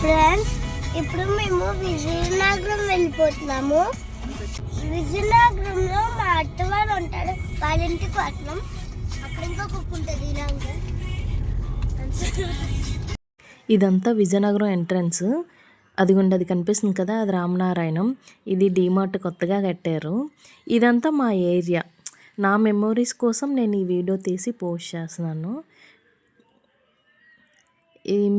Friends ఇప్పుడు మేము విజయనగరం వెళ్ళిపోతున్నాము. విజయనగరంలో మా అత్తవారు ఉంటారు వాళ్ళ ఇంటికి వస్తున్నాం. అక్కడ ఇంకా కుక్క ఉంటుంది ఇదంతా విజయనగరం ఎంట్రన్స్. అదిగోండి అది కనిపిస్తుంది కదా అది రామనారాయణం. ఇది డీమార్ట్ కొత్తగా కట్టారు. ఇదంతా మా ఏరియా. నా మెమొరీస్ కోసం నేను ఈ వీడియో తీసి పోస్ట్ చేస్తున్నాను.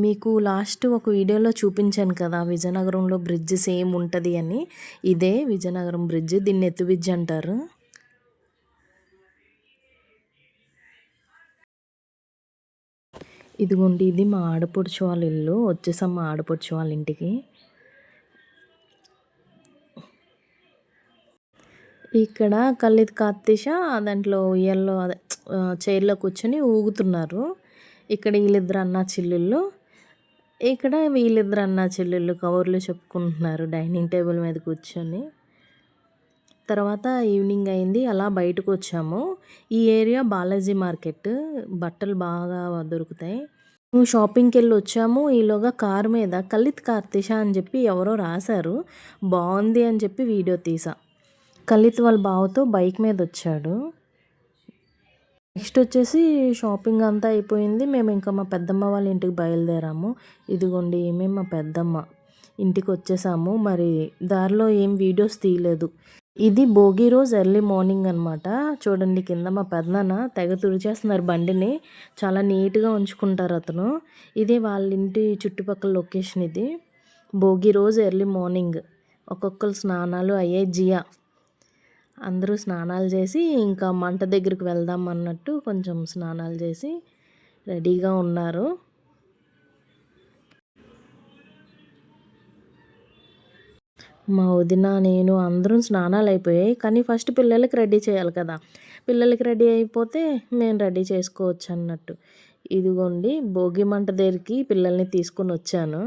మీకు లాస్ట్ ఒక వీడియోలో చూపించాను కదా విజయనగరంలో బ్రిడ్జ్ సేమ్ ఉంటుంది అని. ఇదే విజయనగరం బ్రిడ్జ్ దీన్ని ఎత్తు బ్రిడ్జ్ అంటారు. ఇదిగోండి ఇది మా ఆడపడుచు వాళ్ళ ఇల్లు. వచ్చేసాం మా ఆడపడుచు వాళ్ళ ఇంటికి. ఇక్కడ కల్లిత్ కార్తీష దాంట్లో ఉయ్యల్లో అదే చైర్లో కూర్చొని ఊగుతున్నారు. ఇక్కడ వీళ్ళిద్దరు అన్న చెల్లెళ్ళు. ఇక్కడ వీళ్ళిద్దరు అన్న చెల్లెళ్ళు కవర్లు చెప్పుకుంటున్నారు డైనింగ్ టేబుల్ మీద కూర్చొని. తర్వాత ఈవినింగ్ అయింది అలా బయటకు వచ్చాము. ఈ ఏరియా బాలాజీ మార్కెట్ బట్టలు బాగా దొరుకుతాయి. మేము షాపింగ్కి వెళ్ళి వచ్చాము ఈలోగా కార్ మీద కలిత్ కార్తీష అని చెప్పి ఎవరో రాశారు బాగుంది అని చెప్పి వీడియో తీసా. కలిత్ వాళ్ళ బావతో బైక్ మీద వచ్చాడు. నెక్స్ట్ వచ్చేసి షాపింగ్ అంతా అయిపోయింది. మేము ఇంకా మా పెద్దమ్మ వాళ్ళ ఇంటికి బయలుదేరాము. ఇదిగోండి మేము మా పెద్దమ్మ ఇంటికి వచ్చేసాము. మరి దారిలో ఏం వీడియోస్ తీయలేదు. ఇది భోగి రోజు ఎర్లీ మార్నింగ్ అనమాట చూడండి కింద మా పెద్దనాన్న తెగ తుడిచేస్తున్నారు బండిని. చాలా నీట్గా ఉంచుకుంటారు అతను. ఇది వాళ్ళ ఇంటి చుట్టుపక్కల లొకేషన్ ఇది. భోగి రోజు ఎర్లీ మార్నింగ్ ఒక్కొక్కరు స్నానాలు అయ్యాయి. జియా అందరూ స్నానాలు చేసి ఇంకా మంట దగ్గరికి వెళ్దాం అన్నట్టు కొంచెం స్నానాలు చేసి రెడీగా ఉన్నారు. మా వదిన నేను అందరం స్నానాలు అయిపోయాయి. కానీ ఫస్ట్ పిల్లలకి రెడీ చేయాలి కదా. పిల్లలకి రెడీ అయిపోతే మేము రెడీ చేసుకోవచ్చు అన్నట్టు. ఇదిగోండి భోగి మంట దగ్గరికి పిల్లల్ని తీసుకొని వచ్చాను.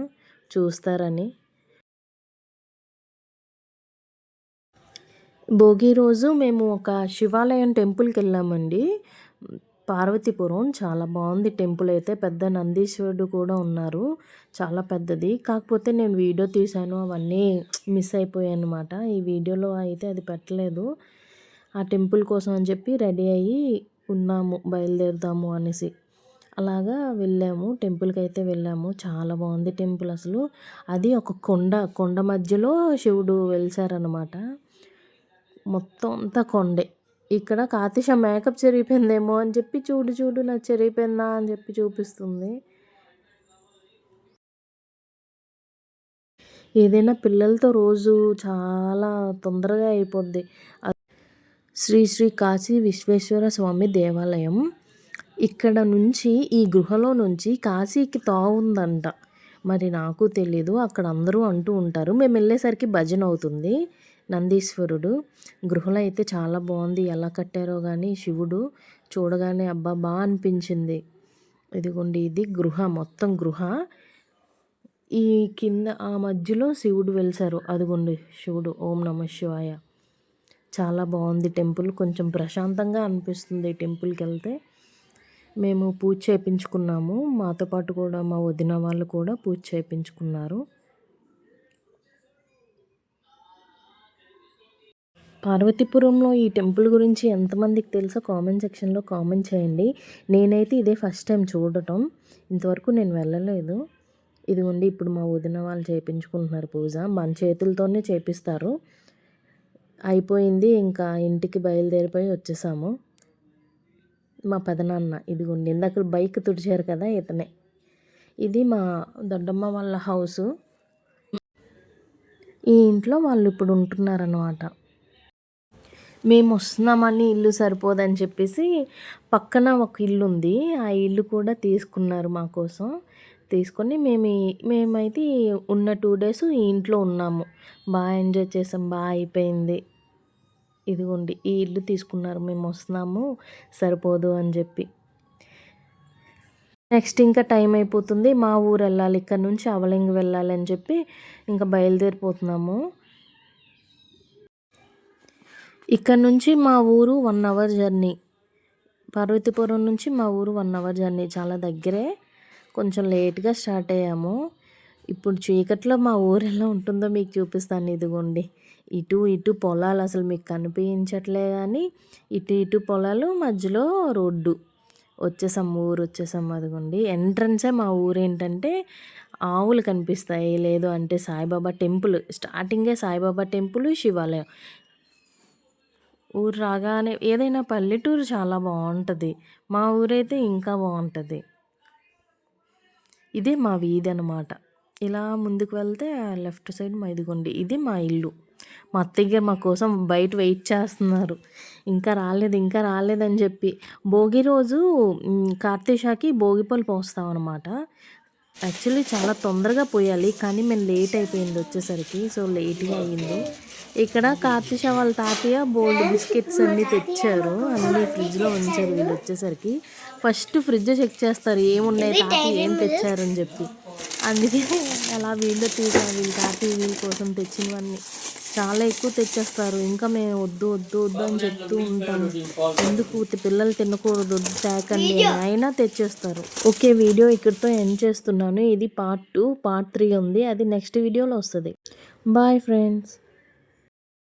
చూస్తారని. భోగి రోజు మేము ఒక శివాలయం టెంపుల్కి వెళ్ళామండి. పార్వతీపురం చాలా బాగుంది టెంపుల్ అయితే. పెద్ద నందీశ్వరుడు కూడా ఉన్నారు. చాలా పెద్దది. కాకపోతే నేను వీడియో తీశాను. అవన్నీ మిస్ అయిపోయాయి అనమాట ఈ వీడియోలో అయితే అది పెట్టలేదు. ఆ టెంపుల్ కోసం అని చెప్పి రెడీ అయ్యి ఉన్నాము బయలుదేరుదాము అనేసి. అలాగా వెళ్ళాము. టెంపుల్కి అయితే వెళ్ళాము. చాలా బాగుంది టెంపుల్ అసలు. అది ఒక కొండ కొండ మధ్యలో శివుడు వెలిసారనమాట మొత్తం అంతా కొండే. ఇక్కడ కాతిష మేకప్ చెరిగిపోయిందేమో అని చెప్పి చూడు చూడు నాకు చెరిగిపోయిందా అని చెప్పి చూపిస్తుంది. ఏదైనా పిల్లలతో రోజు చాలా తొందరగా అయిపోద్ది. శ్రీ శ్రీ కాశీ విశ్వేశ్వర స్వామి దేవాలయం. ఇక్కడ నుంచి ఈ గృహలో నుంచి కాశీకి తావుందంట. మరి నాకు తెలీదు అక్కడ అందరూ అంటూ ఉంటారు. మేము వెళ్ళేసరికి భజన అవుతుంది. నందీశ్వరుడు. గృహలో అయితే చాలా బాగుంది ఎలా కట్టారో కానీ శివుడు చూడగానే అబ్బా బాగా అనిపించింది. ఇదిగోండి ఇది గృహ మొత్తం గృహ. ఈ కింద ఆ మధ్యలో శివుడు వెలిసారు. అదిగోండి శివుడు ఓం నమ శివాయ. చాలా బాగుంది టెంపుల్. కొంచెం ప్రశాంతంగా అనిపిస్తుంది టెంపుల్కి వెళ్తే. మేము పూజ చేయించుకున్నాము మాతో పాటు కూడా మా వదిన వాళ్ళు కూడా పూజ చేయించుకున్నారు పార్వతీపురంలో ఈ టెంపుల్ గురించి ఎంతమందికి తెలుసో కామెంట్ సెక్షన్లో కామెంట్ చేయండి. నేనైతే ఇదే ఫస్ట్ టైం చూడటం. ఇంతవరకు నేను వెళ్ళలేదు. ఇదిగోండి ఇప్పుడు మా వదిన వాళ్ళు చేయించుకుంటున్నారు పూజ. మన చేతులతోనే చేపిస్తారు. అయిపోయింది. ఇంకా ఇంటికి బయలుదేరిపోయి వచ్చేసాము. మా పెదనాన్న ఇదిగోండి ఇందాక బైక్ తుడిచారు కదా ఇతనే. ఇది మా దొడ్డమ్మ వాళ్ళ హౌసు. ఈ ఇంట్లో వాళ్ళు ఇప్పుడు ఉంటున్నారన్నమాట. మేము వస్తున్నామని ఇల్లు సరిపోదని చెప్పేసి పక్కన ఒక ఇల్లు ఉంది ఆ ఇల్లు కూడా తీసుకున్నారు మా కోసం. తీసుకొని మేము మేమైతే ఉన్న టూ డేస్ ఈ ఇంట్లో ఉన్నాము. బాగా ఎంజాయ్ చేసాం బాగా అయిపోయింది. ఇదిగోండి ఈ ఇల్లు తీసుకున్నారు మేము వస్తున్నాము సరిపోదు అని చెప్పి. నెక్స్ట్ ఇంకా టైం అయిపోతుంది. మా ఊరు వెళ్ళాలి ఇక్కడ నుంచి అవలింగ్ వెళ్ళాలి అని చెప్పి ఇంకా బయలుదేరిపోతున్నాము. ఇక్కడ నుంచి మా ఊరు వన్ అవర్ జర్నీ పార్వతీపురం నుంచి మా ఊరు వన్ అవర్ జర్నీ చాలా దగ్గరే. కొంచెం లేట్గా స్టార్ట్ అయ్యాము. ఇప్పుడు చీకట్లో మా ఊరు ఎలా ఉంటుందో మీకు చూపిస్తాను. ఇదిగోండి. ఇటు ఇటు పొలాలు అసలు మీకు కనిపించట్లే కానీ ఇటు ఇటు పొలాలు మధ్యలో రోడ్డు. వచ్చేసాం ఊరు వచ్చేసాం అదిగోండి. ఎంట్రన్సే మా ఊరు ఏంటంటే ఆవులు కనిపిస్తాయి. లేదు అంటే సాయిబాబా టెంపుల్. స్టార్టింగే సాయిబాబా టెంపుల్ శివాలయం. ఊరు రాగానే ఏదైనా పల్లెటూరు చాలా బాగుంటుంది. మా ఊరైతే ఇంకా బాగుంటుంది. ఇదే మా వీధి అనమాట ఇలా ముందుకు వెళ్తే లెఫ్ట్ సైడ్ మా ఇదిగోండి ఇది మా ఇల్లు. మా అత్తయ్య మా కోసం బయట వెయిట్ చేస్తున్నారు. ఇంకా రాలేదు ఇంకా రాలేదని చెప్పి భోగి రోజు మ్, కార్తీషాకి భోగి పళ్ళు పోస్తాం అనమాట యాక్చువల్లీ చాలా తొందరగా పోయాలి కానీ మేము లేట్ అయిపోయింది వచ్చేసరికి. సో లేట్గా అయ్యింది. ఇక్కడ కార్తీష వాళ్ళ తాతయ్య బోల్డ్ బిస్కెట్స్ అన్నీ తెచ్చారు. అన్నీ ఫ్రిడ్జ్లో ఉంచారు వీళ్ళు వచ్చేసరికి. ఫస్ట్ ఫ్రిడ్జ్ చెక్ చేస్తారు ఏమున్నాయి తాతయ్య ఏం తెచ్చారని చెప్పి. అందుకే అలా వీళ్ళు తీసారు వీళ్ళ తాతయ్య వీళ్ళ కోసం తెచ్చినవన్నీ. చాలా ఎక్కువ తెచ్చేస్తారు. ఇంకా మేము వద్దు వద్దు వద్దు అని చెప్తూ ఉంటాము ఎందుకు? పిల్లలు తినకూడదు వద్దు తేకండి అని అయినా తెచ్చేస్తారు. ఓకే వీడియో ఇక్కడితో ఎండ్ చేస్తున్నాను. ఇది పార్ట్ టూ పార్ట్ త్రీ ఉంది. అది నెక్స్ట్ వీడియోలో వస్తుంది. Bye friends.